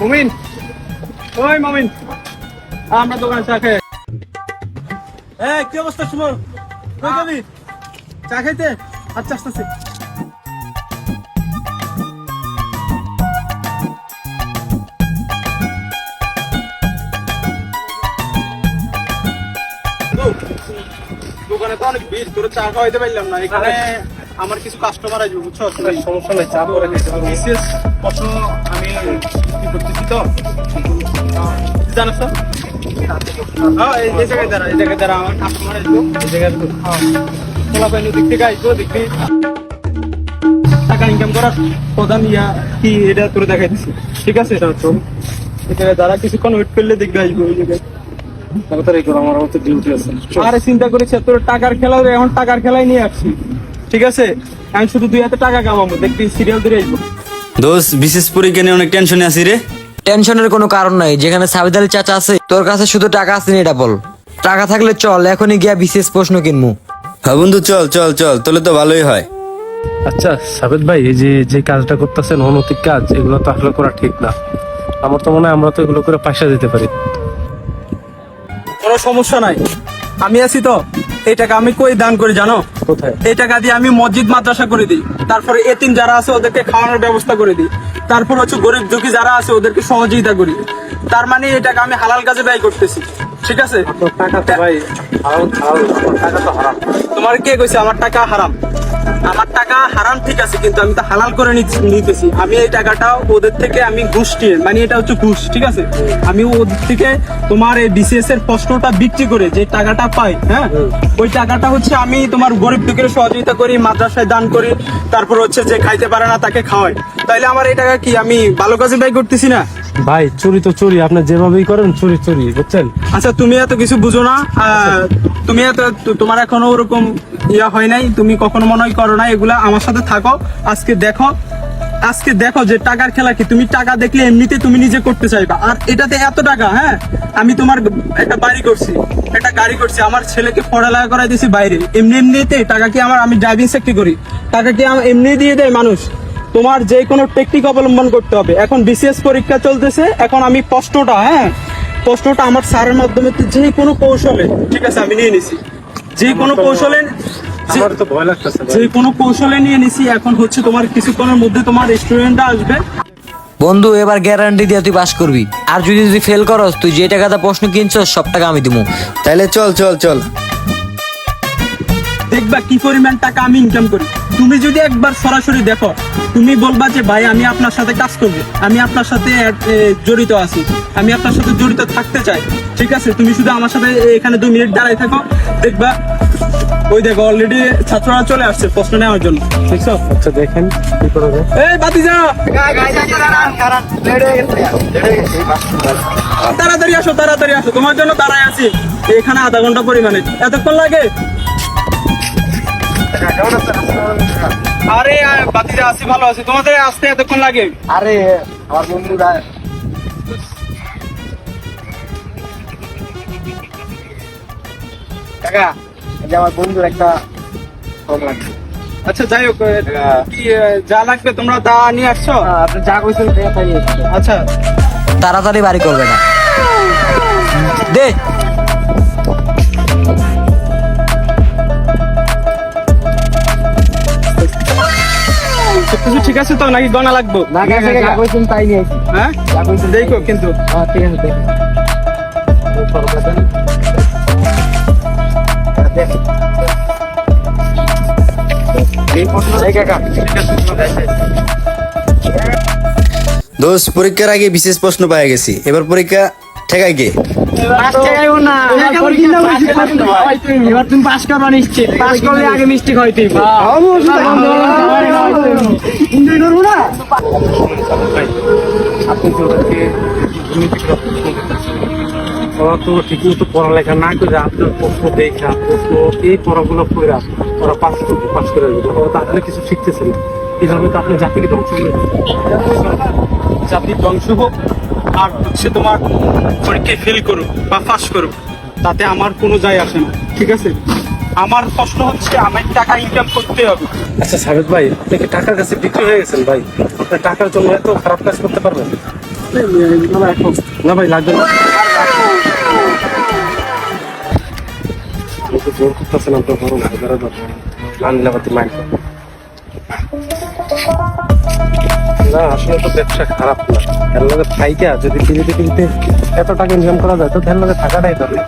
মমিন। ওই মমিন আমরা দোকানে চা খেয়ে এ কি অবস্থা সুমন? কই যাবি? চা খাইতে? আচ্ছা আসতেছি। দোকানে তো অনেক ভিড় তোর চা খাওয়াইতে পারলাম না। এখানে আমার কিছু কাস্টমার আসবে বুঝছ? সমস্যা নাই চা পরে বিশেষ প্রশ্ন আমি করতেছি তো? জানাস তো? হ্যাঁ এই এই জায়গায় দাঁড়া এই জায়গায় দাঁড়া আমার কাস্টমার আসব এই জায়গায় খোলা দিক থেকে আসব দিক টাকা ইনকাম করার প্রধান ইয়া কি এটা তোরে দেখাইতেছি ঠিক আছে? চল এই জায়গায় দাঁড়া কিছুক্ষণ ওয়েট করলে দেখবে আসব ওই জায়গায়। আরে চিন্তা করেছি তোর টাকার খেলা এখন টাকার খেলাই নিয়ে আসছি। ঠিক আছে? আমি শুধু দুই হাতে টাকা কামাবো দেখবি সিরিয়াল ধরে আসব। দোস্ত বিশেষ পরীক্ষা নিয়ে অনেক টেনশনে আছি রে। টেনশনের কোনো কারণ নাই। যেখানে সাবিদ আলী চাচা আছে তোর কাছে শুধু টাকা আছে নি এটা বল। টাকা থাকলে চল এখনই গিয়া বিশেষ প্রশ্ন কিনবো হ্যাঁ বন্ধু চল চল চল তাহলে তো ভালোই হয়। আচ্ছা সাবেদ ভাই এই যে যে কাজটা করতেছেন অনৈতিক কাজ এগুলো তো আসলে করা ঠিক না। আমার তো মনে হয় আমরা তো এগুলো করে পয়সা দিতে পারি। কোনো সমস্যা নাই। আমি আছি তো। এই টাকা আমি কই দান করি জানো? কোথায়? এই টাকা দিয়ে আমি মসজিদ মাদ্রাসা করে দিই। তারপরে এতিম যারা আছে ওদেরকে খাওয়ানোর ব্যবস্থা করে দিই। তারপর হচ্ছে গরিব দুঃখী যারা আছে ওদেরকে সহযোগিতা করি। তার মানে এই টাকা আমি হালাল কাজে ব্যয় করতেছি। ঠিক আছে? টাকা তো ভাই টাকা তো হারাম। তোমার কে কইছে আমার টাকা হারাম? আমার টাকা হারাম ঠিক আছে কিন্তু আমি তো হালাল করে নিতেছি। আমি এই টাকাটা ওদের থেকে আমি ঘুষ নিয়ে মানে এটা হচ্ছে ঘুষ ঠিক আছে? আমি ওদের থেকে তোমার এই বিসিএস এর প্রশ্নটা বিক্রি করে যে টাকাটা পাই হ্যাঁ? ওই টাকাটা হচ্ছে আমি তোমার গরিব দুঃখের সহযোগিতা করি মাদ্রাসায় দান করি তারপর হচ্ছে যে খাইতে পারে না তাকে খাওয়াই। তাইলে আমার এই টাকা কি আমি ভালো কাজে ব্যয় করতেছি না? ভাই, চুরি তো চুরি, আপনি যেভাবেই করেন, চুরি চুরি, বুঝছেন? আচ্ছা তুমি এত কিছু বুঝো না তুমি এত তোমার এখনও ওরকম ইয়া হয় নাই, তুমি কখনো মনে হয় করো না, এগুলা আমার সাথে থাকো, আজকে দেখো আজকে দেখো যে টাকার খেলা কি, তুমি টাকা দেখলে এমনিতে তুমি নিজে করতে চাইবা, আর এটাতে এত টাকা হ্যাঁ? আমি তোমার একটা বাড়ি করছি, একটা গাড়ি করছি, আমার ছেলেকে পড়ালেখা করাই দিয়েছি বাইরে, এমনি এমনিতে টাকা কি আমার, আমি ড্রাইভিং সেক্টর করি, টাকা কি এমনি দিয়ে দেয় মানুষ? তোমার যে কোনো টেকনিক অবলম্বন করতে হবে। এখন বিসিএস পরীক্ষা চলতেছে এখন আমি প্রশ্নটা হ্যাঁ? প্রশ্নটা আমার স্যারের মাধ্যমে যে কোনো কৌশলে ঠিক আছে আমি নিয়ে নিছি। যে কোনো কৌশলে যে- আমার তো ভয় লাগতেছে ভাই। যে কোনো কৌশলে নিয়ে নিছি এখন হচ্ছে তোমার কিছুক্ষণের মধ্যে তোমার স্টুডেন্টরা আসবে। বন্ধু এবার গ্যারান্টি দিয়ে তুই পাস করবি। আর যদি তুই ফেল করস তুই যে টাকাটা প্রশ্ন কিনছস সব টাকা আমি দিব তাইলে চল চল চল। দেখবা কি পরিমাণ টাকা আমি ইনকাম করি। তুমি যদি একবার সরাসরি দেখো তুমি বলবা যে ভাই আমি আপনার সাথে কাজ করব আমি আপনার সাথে জড়িত আছি আমি আপনার সাথে জড়িত থাকতে চাই ঠিক আছে? তুমি শুধু আমার সাথে এখানে দুই মিনিট দাঁড়াই থাকো দেখবা ওই দেখো অলরেডি ছাত্ররা চলে আসছে প্রশ্ন নেওয়ার জন্য দেখছ? আচ্ছা দেখেন কি করা যায়। এই বাতি যা তাড়াতাড়ি আসো তাড়াতাড়ি আসো তোমার জন্য দাঁড়ায় আছি এখানে আধা ঘণ্টা পরিমাণে এতক্ষণ লাগে? আরে বাতিজা আছি ভালো আছি। তোমাদের আসতে এতক্ষণ লাগে? আরে আমার বন্ধুরা। কাকা আমার বন্ধুর একটা ফোন লাগবে আচ্ছা যাই হোক কি যা লাগবে তোমরা দা নিয়ে আসছো? আপনি যা কইছেন তাই আচ্ছা। তাড়াতাড়ি বাড়ি করবে না। দে। ঠিক আছে তো? নাকি গনা লাগবো? হ্যাঁ? দেখো কিন্তু। হ্যাঁ ঠিক আছে দোস্ত পরীক্ষার আগে বিশেষ প্রশ্ন পাই গেছি। এবার পরীক্ষা ঠেকাই গে এবার তুমি পাস করবা নিশ্চিত। পাস করলে আগে মিষ্টি আপনি তো ওদেরকে। ওরা তো ঠিক মতো পড়ালেখা না করে আপনার প্রশ্ন দেখা প্রশ্ন এই পড়াগুলো করে ওরা পাস করবে পাস করে দেবে ওরা তো আসলে কিছু শিখতেছে না। এইভাবে তো আপনি জাতিকে ধ্বংস করে জাতি ধ্বংস হোক আর হচ্ছে তোমার পরীক্ষায় ফেল করুক বা পাস করুক তাতে আমার কোনো যায় আসে না ঠিক আছে? আমার প্রশ্ন হচ্ছে আমার টাকা ইনকাম করতে হবে। আচ্ছা সাবেদ ভাই আপনি কি টাকার কাছে বিক্রি হয়ে গেছেন ভাই? আপনার টাকার জন্য এত খারাপ কাজ করতে পারবেন? না ভাই লাগবে না। আমি জোর করতেছে না তো বড় আনলে মাইক না, আসলে তো ব্যবসা খারাপ না। এর লগে থাইকা যদি ফ্রিতে ফ্রিতে এত টাকা ইনকাম করা যায়, তো এর লগে থাকাটাই দরকার।